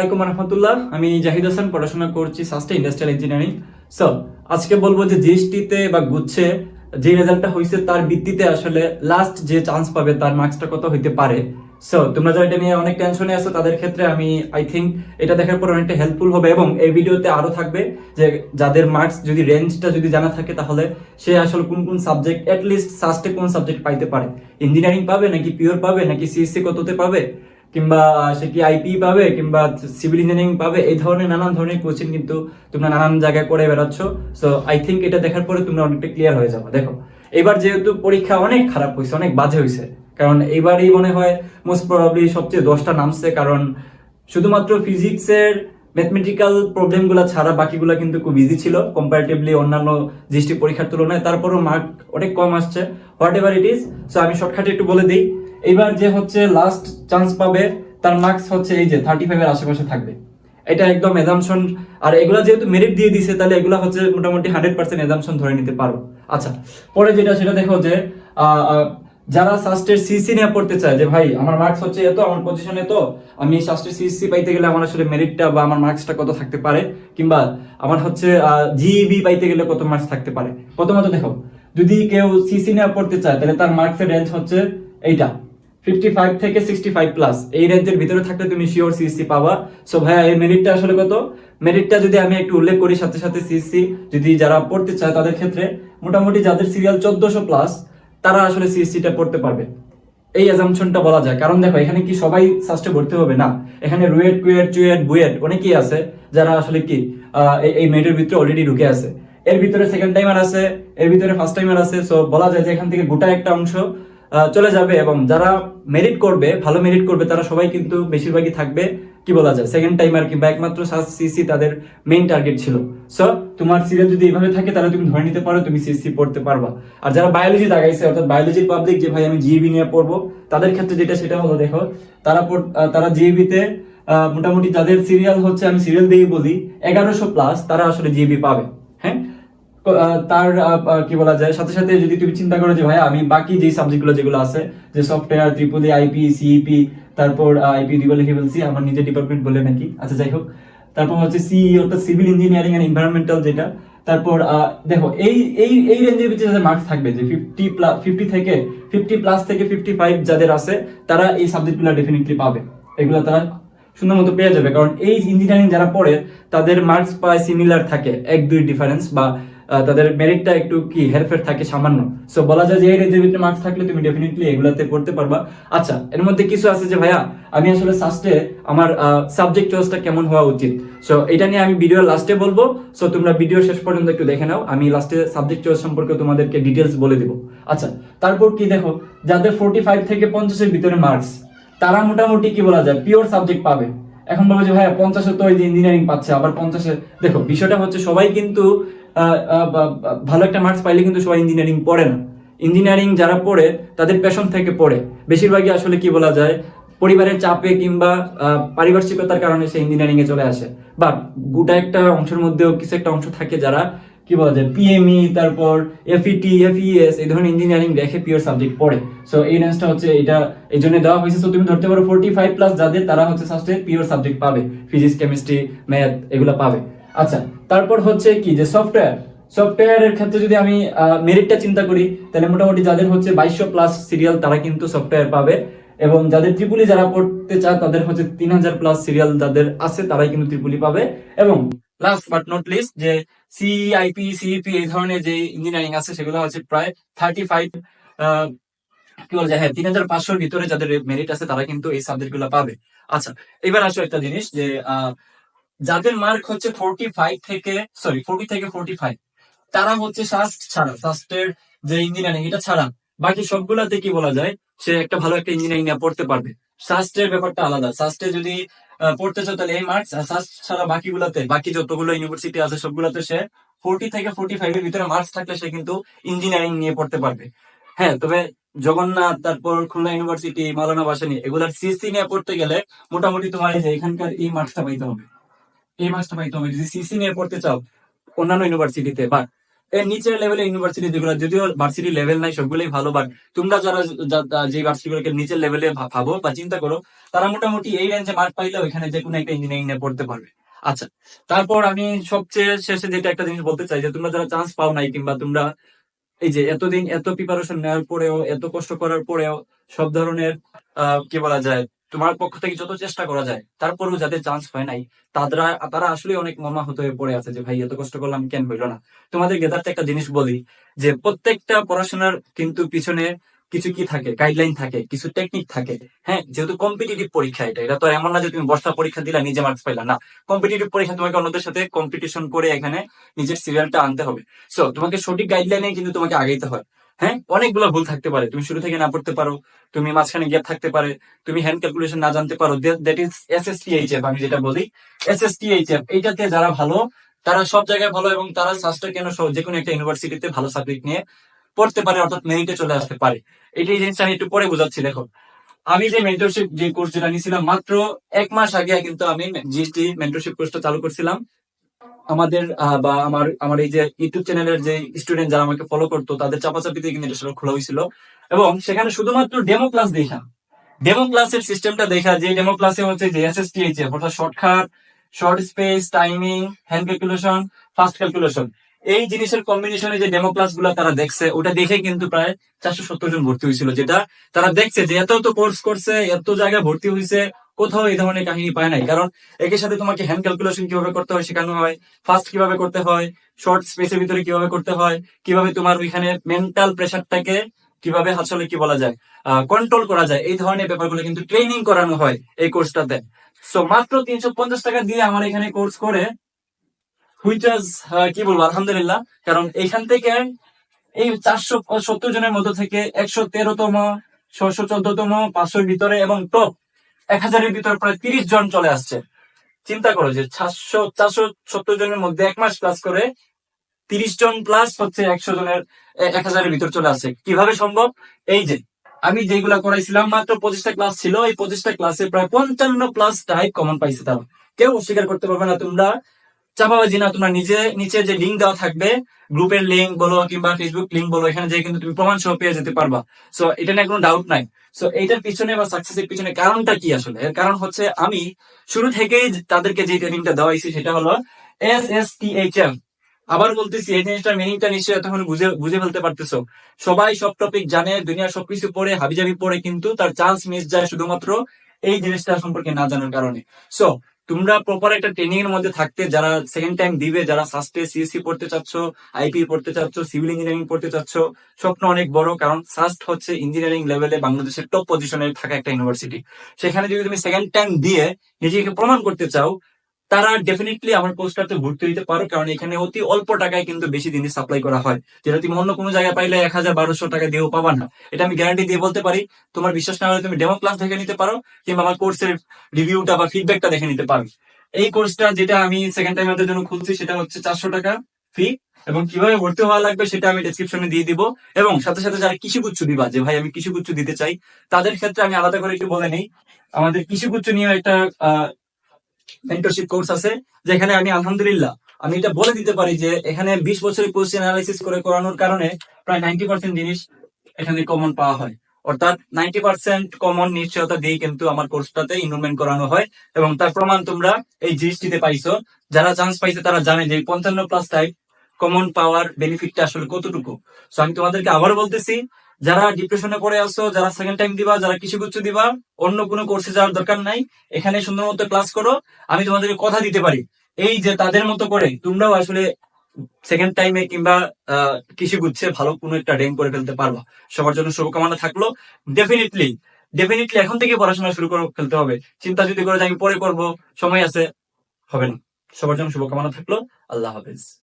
রহমতুল্লাহ আমি জাহিদ হাসান, পড়াশোনা করছি সাস্টে ইন্ডাস্ট্রিয়াল ইঞ্জিনিয়ারিং সো আজকে বলব যে জিএসটিতে বা গুচ্ছে যে রেজাল্টটা হয়েছে তার ভিত্তিতে আসলে লাস্ট যে চান্স পাবে তার মার্কসটা কত হইতে পারে। সো তোমরা যারা এটা নিয়ে অনেক টেনশনে আছো, তাদের ক্ষেত্রে আমি আই থিঙ্ক এটা দেখার পর অনেকটা হেল্পফুল হবে এবং এই ভিডিওতে আরও থাকবে যে যাদের মার্কস যদি রেঞ্জটা যদি জানা থাকে তাহলে সে আসলে কোন কোন সাবজেক্ট লিস্ট সাস্টে কোন সাবজেক্ট পাইতে পারে। ইঞ্জিনিয়ারিং পাবে নাকি পিওর পাবে নাকি সিএসসি কততে পাবে? কিংবা সে কি আইপি পাবে কিংবা সিভিল ইঞ্জিনিয়ারিং পাবে, এই ধরনের নানান ধরনের কোচিং কিন্তু তোমরা নানান জায়গায় করে বেড়াচ্ছ। সো আই থিঙ্ক এটা দেখার পরে তোমরা অনেকটা ক্লিয়ার হয়ে যাবে। দেখো, এবার যেহেতু পরীক্ষা অনেক খারাপ হয়েছে, অনেক বাজে হয়েছে, কারণ এইবারই মনে হয় মোস্ট প্রবাবলি সবচেয়ে দশটা নামছে, কারণ শুধুমাত্র ফিজিক্সের ম্যাথমেটিক্যাল প্রবলেমগুলো ছাড়া বাকিগুলো কিন্তু খুব ইজি ছিল কম্পারেটিভলি অন্যান্য দৃষ্টি পরীক্ষার তুলনায়। তারপরও মার্ক অনেক কম আসছে whatever it is so আমি শর্টকাটে একটু বলে দিই। এবার যে হচ্ছে লাস্ট চান্স পাবে, তার মার্কস হচ্ছে এই যে থার্টি ফাইভের আশেপাশে থাকবে। এটা একদম এজামশন আর এগুলা যেহেতু মেরিট দিয়ে দিছে, তাহলে এগুলা হচ্ছে মোটামুটি হান্ড্রেড পার্সেন্ট এজামশন ধরে নিতে পারো। আচ্ছা পরে যেটা, সেটা দেখো যে যারা সাস্টের সিসি নিয়ে পড়তে চায়, যে ভাই, আমার মার্কস হচ্ছে এত, আমার পজিশন এত আমি সাস্টের সিসি পাইতে গেলে আমার আসলে মেরিটটা বা আমার মার্কসটা কত থাকতে পারে? কিংবা আমার হচ্ছে জিইবি পাইতে গেলে কত মার্কস থাকতে পারে? প্রথমত দেখো, যদি কেউ সিসি নিয়ে পড়তে চায়, তাহলে তার মার্কসের রেঞ্জ হচ্ছে এইটা। ফিফটি ফাইভ থেকে সিক্সটি ফাইভ প্লাস এই রেঞ্জের ভিতরে থাকলে তুমি শিওর সিএসসি পাবা। সো ভাইয়া, এই মেরিটটা আসলে কত? মেরিটটা যদি আমি একটু উল্লেখ করি, সাথে সাথে সিএসসি যদি যারা পড়তে চায় তাদের ক্ষেত্রে, মোটামুটি যাদের সিরিয়াল চোদ্দশো প্লাস তারা আসলে সিএসসিটা পড়তে পারবে। এই অ্যাজামশনটা বলা যায়। কারণ দেখো, এখানে কি সবাই সাস্টে ভর্তি হবে? না। এখানে রুয়েট, কুয়েট, চুয়েট, বুয়েট অনেকেই আছে যারা আসলে কি এই- মেরিটের ভিতরে অলরেডি ঢুকে আছে। এর ভিতরে সেকেন্ড টাইমার আছে, এর ভিতরে ফার্স্ট টাইমার আছে। সো বলা যায় যে এখান থেকে গোটা একটা অংশ চলে যাবে এবং যারা মেরিট করবে, ভালো মেরিট করবে, তারা সবাই কিন্তু বেশিরভাগই থাকবে, কি বলা যায় সেকেন্ড টাইম টাইমার কিংবা একমাত্র সিসি তাদের মেইন টার্গেট ছিল। সো তোমার সিরিয়াল যদি এইভাবে থাকে, তাহলে তুমি ধরে নিতে পারো, তুমি সিসি পড়তে পারবা। আর যারা বায়োলজি দাগাইছে অর্থাৎ বায়োলজির পাবলিক যে ভাই আমি জিবি নিয়ে পড়ব, তাদের ক্ষেত্রে যেটা সেটা হলো দেখো, তারা তারা জিবিতে মোটামুটি তাদের সিরিয়াল হচ্ছে, আমি সিরিয়াল দিয়ে বলি, এগারোশো প্লাস তারা আসলে জিবি পাবে। তার কি বলা যায়, সাথে সাথে যদি তুমি চিন্তা করো যে ভাই, আমি বাকি যে সাবজেক্টগুলো যেগুলো আছে, যে সফটওয়্যার ত্রিপুলি আইপি সিইপি তারপর আইপি দিব লিখে আমার নিজের ডিপার্টমেন্ট বলে নাকি। আচ্ছা যাই হোক। তারপর হচ্ছে সিই অর্থাৎ সিভিল ইঞ্জিনিয়ারিং এন্ড এনভায়রনমেন্টাল যেটা। তারপর দেখো, এই এই এই রেঞ্জের ভিতরে যাদের মার্কস থাকবে যে ফিফটি প্লাস ফিফটি থেকে ফিফটি প্লাস থেকে ফিফটি ফাইভ যাদের আছে, তারা এই সাবজেক্টগুলো ডেফিনেটলি পাবে। এগুলো তারা সুন্দর মতো পেয়ে যাবে। কারণ এই ইঞ্জিনিয়ারিং যারা পড়ে, তাদের মার্কস প্রায় সিমিলার থাকে, এক দুই ডিফারেন্স বা তাদের মেরিটটা একটু কি হেরফের থাকে সামান্য? সো বলা যায় যে এই রেঞ্জের ভিতরে মার্কস থাকলে তুমি ডেফিনেটলি এগুলাতে পড়তে পারবা। আচ্ছা এর মধ্যে কিছু আছে যে ভাইয়া, আমি আসলে সাস্টে আমার সাবজেক্ট চয়েসটা কেমন হওয়া উচিত? সো এটা নিয়ে আমি ভিডিও লাস্টে বলব। সো তোমরা ভিডিও শেষ পর্যন্ত একটু দেখে নাও। আমি লাস্টে সাবজেক্ট চয়েস সম্পর্কে তোমাদেরকে ডিটেলস বলে দিব। আচ্ছা তারপর কি দেখো, যাদের ফোর্টি ফাইভ থেকে পঞ্চাশের ভিতরে মার্কস তারা মোটামুটি কি বলা যায় পিওর সাবজেক্ট পাবে। এখন বলব যে ভাইয়া, পঞ্চাশে তো এই যে ইঞ্জিনিয়ারিং পাচ্ছে, আবার পঞ্চাশে, দেখো, বিষয়টা হচ্ছে সবাই কিন্তু ভালো একটা মার্কস পাইলে কিন্তু সবাই ইঞ্জিনিয়ারিং পড়ে না। ইঞ্জিনিয়ারিং যারা পড়ে, তাদের প্যাশন থেকে পড়ে। বেশিরভাগই আসলে কি বলা যায়, পরিবারের চাপে কিংবা পারিপার্শ্বিকতার কারণে সে ইঞ্জিনিয়ারিং এ চলে আসে। বাট গোটা একটা অংশের মধ্যেও কিছু একটা অংশ থাকে যারা, কি বলা যায় পিএমই তারপর এফইটি এফইএস এই ধরনের ইঞ্জিনিয়ারিং রেখে পিওর সাবজেক্ট পড়ে। সো এই রেঞ্জটা হচ্ছে এটা, এই জন্য দেওয়া হয়েছে। সো তুমি ধরতে পারো ফোর্টি ফাইভ প্লাস যাদের, তারা হচ্ছে সাস্টে পিওর সাবজেক্ট পাবে। ফিজিক্স কেমিস্ট্রি ম্যাথ এগুলো পাবে। আচ্ছা তারপর হচ্ছে কি যে সফটওয়্যার সফটওয়্যারের ক্ষেত্রে যদি আমি মেরিটটা চিন্তা করি তাহলে মোটামুটি যাদের হচ্ছে বাইশশো প্লাস সিরিয়াল তারা কিন্তু সফটওয়্যার পাবে এবং যাদের ত্রিপুলি যারা পড়তে চায় তাদের হচ্ছে তিন হাজার প্লাস সিরিয়াল যাদের আছে তারাই কিন্তু ত্রিপুলি পাবে এবং লাস্ট বাট নট লিস্ট যে সিআইপি সিইপি এই ধরনের যে ইঞ্জিনিয়ারিং আছে সেগুলো হচ্ছে প্রায় থার্টি ফাইভ কি বলা যায় হ্যাঁ তিন হাজার পাঁচশোর ভিতরে যাদের মেরিট আছে তারা কিন্তু এই সাবজেক্ট পাবে। আচ্ছা এবার আসো একটা জিনিস যে আহ, যাদের মার্ক হচ্ছে ফোরটি ফাইভ থেকে সরি ফোরটি থেকে ফোরটি ফাইভ তারা হচ্ছে সাস্ট ছাড়া সাস্টের যে ইঞ্জিনিয়ারিং এটা ছাড়া বাকি সবগুলাতে কি বলা যায়, সে একটা ভালো একটা ইঞ্জিনিয়ারিং নিয়ে পড়তে পারবে। সাস্টের ব্যাপারটা আলাদা। সাস্টে যদি পড়তে চাও তাহলে এই মার্কস আর সাস্ট ছাড়া বাকিগুলোতে, বাকি যতগুলো ইউনিভার্সিটি আছে সবগুলোতে সে ফোরটি থেকে ফোরটি ফাইভ এর ভিতরে মার্কস থাকলে সে কিন্তু ইঞ্জিনিয়ারিং নিয়ে পড়তে পারবে। হ্যাঁ তবে জগন্নাথ, তারপর খুলনা ইউনিভার্সিটি মালানা বাসানি এগুলার সিসি নিয়ে পড়তে গেলে মোটামুটি তোমার এখানকার এই মার্কসটা পাইতে হবে। এই মার্কসটা পাইতে হবে যদি সিসি নিয়ে পড়তে চাও, অন্যান্য ইউনিভার্সিটিতে বা এর নিচের লেভেলে ইউনিভার্সিটি যেগুলো, যদিও ভার্সিটি লেভেল নাই, সবগুলোই ভালো বাট তোমরা যারা যা- যা- যে ভার্সিটি গুলোকে নিচের লেভেলে ভাবো বা চিন্তা করো, তারা মোটামুটি এই রেঞ্জে মার্ক পাইলে ওইখানে যে কোনো একটা ইঞ্জিনিয়ারিং নিয়ে পড়তে পারবে। আচ্ছা তারপর আমি সবচেয়ে শেষে যেটা একটা জিনিস বলতে চাই, যে তোমরা যারা চান্স পাও নাই কিংবা তোমরা এই যে এতদিন এত প্রিপারেশন নেওয়ার পরেও, এত কষ্ট করার পরেও সব ধরনের কি বলা যায় তোমার পক্ষ থেকে যত চেষ্টা করা যায়, তারপরেও যাদের চান্স হয় নাই তারা তারা আসলে অনেক মর্মাহত হয়ে পড়ে আছে যে, ভাই, এত কষ্ট করলাম, কেন হইল না? তোমাদের গেদারতে একটা জিনিস বলি যে, প্রত্যেকটা পড়াশোনার কিন্তু পিছনে কিছু কি থাকে গাইডলাইন থাকে, কিছু টেকনিক থাকে। হ্যাঁ যেহেতু কম্পিটিটিভ পরীক্ষা এটা এটা তো এমন না যে তুমি বর্ষা পরীক্ষা দিলা, নিজে মার্কস পাইলা। না কম্পিটিটিভ পরীক্ষা তোমাকে অন্যদের সাথে কম্পিটিশন করে এখানে নিজের সিরিয়ালটা আনতে হবে। সো তোমাকে সঠিক গাইডলাইনে কিন্তু তোমাকে আগাইতে হয়। হ্যাঁ? অনেকগুলো ভুল থাকতে পারে। তুমি শুরু থেকে না পড়তে পারো, তুমি মাঝখানে গ্যাপ থাকতে পারে, তুমি হ্যান্ড ক্যালকুলেশন না জানতে পারো। That is S S T H F আমি যেটা বলি। S S T H F এইটাতে যারা ভালো, তারা সব জায়গায় ভালো এবং তারা সাস্টার কেন যে কোনো একটা ইউনিভার্সিটিতে ভালো সাবজেক্ট নিয়ে পড়তে পারে, অর্থাৎ মেরিটে চলে আসতে পারে। এটাই জিনিসটা আমি একটু পরে বোঝাচ্ছি, দেখো। আমি যে মেন্টরশিপ যে কোর্স যেটা নিয়েছিলাম, মাত্র এক মাস আগে কিন্তু আমি জিএসটি মেন্টরশিপ কোর্সটা চালু করছিলাম। আমাদের বা আমার আমার এই যে ইউটিউব চ্যানেলের যে স্টুডেন্ট যারা আমাকে ফলো করতো, তাদের চাপাচাপিতে কিন্তু এটা খোলা হয়েছিল। এবং সেখানে শুধুমাত্র ডেমো ক্লাস দেখা। ডেমো ক্লাসের সিস্টেমটা দেখা, যে ডেমো ক্লাসে হচ্ছে যে এস এস টি এইচ অর্থাৎ shortcut short space timing hand calculation fast calculation এই জিনিসের কম্বিনেশনে যে ডেমো ক্লাসগুলো তারা দেখছে, ওটা দেখে কিন্তু প্রায় চারশো সত্তর জন ভর্তি হয়েছিল, যেটা তারা দেখছে যে এত তো কোর্স করছে, এত জায়গায় ভর্তি হয়েছে কোথাও এই ধরনের কাহিনী পায় নাই। কারণ একের সাথে তোমাকে হ্যান্ড ক্যালকুলেশন কীভাবে করতে হয় শেখানো হয় ফাস্ট কীভাবে করতে হয় শর্ট স্পেসের ভিতরে কীভাবে করতে হয়, কীভাবে তোমার ওইখানে মেন্টাল প্রেশারটাকে কীভাবে আসলে কি বলা যায় কন্ট্রোল করা যায়, এই ধরনের ব্যাপারগুলো কিন্তু ট্রেনিং করানো হয় এই কোর্সটাতে সো মাত্র তিনশো পঞ্চাশ টাকা দিয়ে আমার এখানে কোর্স করে হুইচ কি বলব, আলহামদুলিল্লাহ। কারণ এইখান থেকে এই চারশো সত্তর জনের মধ্য থেকে একশো তেরোতম ছশো চোদ্দতম, পাঁচশোর ভিতরে এবং টপ এক হাজারের ভিতরে প্রায় তিরিশ জন চলে আসছে। চিন্তা করো যে চারশো চারশো, সত্তর জনের মধ্যে এক মাস ক্লাস করে তিরিশ জন প্লাস হচ্ছে একশো জনের এক হাজারের ভিতর চলে আসছে। কীভাবে সম্ভব? এই যে, আমি যেগুলা করাইছিলাম, মাত্র পঁচিশটা ক্লাস ছিল। এই পঁচিশটা ক্লাসে প্রায় পঞ্চান্ন প্লাস টাইপ কমন পাইছে তারা। কেউ অস্বীকার করতে পারবে না তোমরা। চাপাবাজি না, তোমরা নিজে, নিচে যে লিঙ্ক দেওয়া থাকবে গ্রুপের লিঙ্ক বলো কিংবা ফেসবুক লিঙ্ক বলো, এখানে যে কিন্তু তুমি প্রমাণ সহ পেয়ে যেতে পারবা। সো এটা নিয়ে কোনো ডাউট নাই। সো এইটার পিছনে বা সাকসেসের পিছনে কারণটা কি আসলে? এর কারণ হচ্ছে আমি শুরু থেকেই তাদেরকে যে ট্রেনিংটা দেওয়া হয়েছে সেটা হলো S S T H M আবার বলতেছি, এই জিনিসটার মিনিংটা নিশ্চয়ই এতক্ষণ বুঝে বুঝে ফেলতে পারতেছো। সবাই সব টপিক জানে দুনিয়া সবকিছু পড়ে, হাবিজাবি পড়ে, কিন্তু তার চান্স মিস যায় শুধুমাত্র এই জিনিসটা সম্পর্কে না জানার কারণে। সো তোমরা প্রপার একটা ট্রেনিং এর মধ্যে থাকতে, যারা সেকেন্ড টাইম দিবে, যারা ফার্স্টে সিএসসি পড়তে চাচ্ছ আইপি পড়তে চাচ্ছ সিভিল ইঞ্জিনিয়ারিং পড়তে চাচ্ছ, স্বপ্ন অনেক বড়, কারণ ফার্স্ট হচ্ছে ইঞ্জিনিয়ারিং লেভেলে বাংলাদেশের টপ পজিশনে থাকা একটা ইউনিভার্সিটি সেখানে যদি তুমি সেকেন্ড টাইম দিয়ে নিজেকে প্রমাণ করতে চাও তারা ডেফিনেটলি আমার কোর্সটাতে ভর্তি হইতে পারো, কারণ এখানে অতি অল্প টাকায় কিন্তু বেশি জিনিস সাপ্লাই করা হয়। যেটা তুমি অন্য কোনো জায়গায় পাইলে এক হাজার বারোশো টাকা দিয়েও পাবা না। এটা আমি গ্যারান্টি দিয়ে বলতে পারি, তোমার বিশ্বাস না হলে তুমি ডেমো ক্লাস দেখে নিতে পারো, কিংবা আমার কোর্সের রিভিউটা বা ফিডব্যাকটা দেখে নিতে পারো। এই কোর্সটা যেটা আমি সেকেন্ড টাইম জন্য খুলছি, সেটা হচ্ছে চারশো টাকা ফি এবং কীভাবে ভর্তি হওয়া লাগবে সেটা আমি ডেসক্রিপশনে দিয়ে দিব। এবং সাথে সাথে যারা কৃষিগুচ্ছ দিবা, যে ভাই আমি কৃষিগুচ্ছ দিতে চাই, তাদের ক্ষেত্রে আমি আলাদা করে একটু বলে নেই। আমাদের কৃষিগুচ্ছ নিয়ে একটা মেন্টরশিপ কোর্স আছে, যেখানে আমি আলহামদুলিল্লাহ, আমি এটা বলে দিতে পারি যে এখানে বিশ বছরের কোশ্চেন অ্যানালাইসিস করে করানোর কারণে প্রায় নাইনটি পার্সেন্ট জিনিস এখানে কমন পাওয়া হয়। অর্থাৎ নাইনটি পার্সেন্ট কমন নিশ্চয়তা দিয়ে কিন্তু আমার কোর্সটাতে ইনরোলমেন্ট করানো হয় এবং তার প্রমাণ তোমরা এই জিএসটিতে পাইছো। যারা চান্স পাইছে তারা জানে যে পঞ্চান্ন প্লাস টাইপ কমন পাওয়ার বেনিফিটটা আসলে কতটুকু। সো আমি তোমাদেরকে আবারও বলতেছি যারা ডিপ্রেশনে পড়ে আসো যারা সেকেন্ড টাইম দিবা, যারা কৃষিগুচ্ছ দিবা, অন্য কোনো কোর্সে যাওয়ার দরকার নাই। এখানে সুন্দর মতো ক্লাস করো। আমি তোমাদেরকে কথা দিতে পারি। এই যে তাদের মতো করে তোমরাও আসলে সেকেন্ড টাইমে কিংবা কৃষি গুচ্ছে ভালো কোনো একটা র্যাঙ্ক করে ফেলতে পারবা। সবার জন্য শুভকামনা থাকল। ডেফিনেটলি ডেফিনেটলি এখন থেকে পড়াশোনা শুরু করে ফেলতে হবে। চিন্তা যদি করে যে আমি পরে করব, সময় আছে, হবে না। সবার জন্য শুভকামনা থাকল। আল্লাহ হাফেজ।